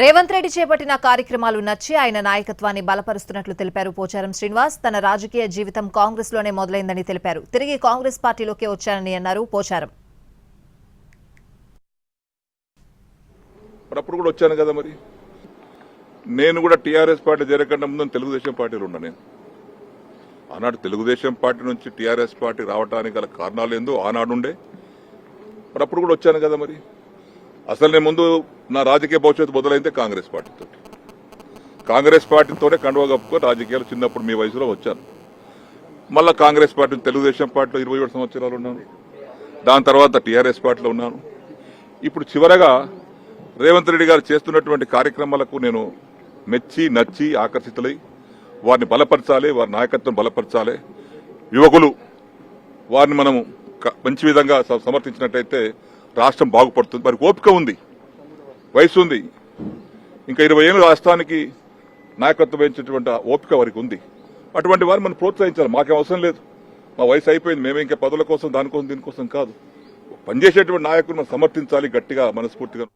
రేవంత్ రెడ్డి చేపట్టిన కార్యక్రమాలు నచ్చి ఆయన నాయకత్వాన్ని బలపరుస్తున్నట్లు తెలిపారు పోచారం శ్రీనివాస్. తన రాజకీయ జీవితం కాంగ్రెస్లోనే మొదలైందని తెలిపారు. తిరిగి కాంగ్రెస్ పార్టీలోకి వచ్చానని అన్నారు పోచారం. అప్పుడు కూడా వచ్చాను కదా మరి? నేను కూడా టీఆర్ఎస్ పార్టీ చేరకుండా ముందు తెలుగుదేశం పార్టీలో ఉన్నా నేను. ఆనాడు తెలుగుదేశం పార్టీ నుంచి టీఆర్ఎస్ పార్టీ రావడానికి గల కారణాలు ఏందో ఆనాడుండే. మరి అప్పుడు కూడా వచ్చాను కదా మరి? అసలు నేను ముందు నా రాజకీయ భవిష్యత్తు మొదలైతే కాంగ్రెస్ పార్టీతో కాంగ్రెస్ పార్టీతోనే కండువా కప్పుకొని రాజకీయాలు చిన్నప్పుడు మీ వయసులో వచ్చాను. మళ్ళా కాంగ్రెస్ పార్టీ తెలుగుదేశం పార్టీలో ఇరవై ఏడు సంవత్సరాలు ఉన్నాను. దాని తర్వాత టీఆర్ఎస్ పార్టీలో ఉన్నాను. ఇప్పుడు చివరగా రేవంత్ రెడ్డి గారు చేస్తున్నటువంటి కార్యక్రమాలకు నేను మెచ్చి నచ్చి ఆకర్షితులై వారిని బలపరచాలి వారి నాయకత్వం బలపరచాలి. యువకులు వారిని మనము మంచి విధంగా సమర్థించినట్టయితే రాష్ట్రం బాగుపడుతుంది. వారికి ఓపిక ఉంది. వయసు ఉంది. ఇంకా ఇరవై ఏళ్ళు రాష్ట్రానికి నాయకత్వం వహించేటువంటి ఓపిక వారికి ఉంది. అటువంటి వారిని మనం ప్రోత్సహించాలి. మాకేం అవసరం లేదు. మా వయసు అయిపోయింది. మేమే ఇంకా పదవుల కోసం దానికోసం దీనికోసం కాదు. పనిచేసేటువంటి నాయకులు మనం సమర్థించాలి గట్టిగా మనస్ఫూర్తిగా.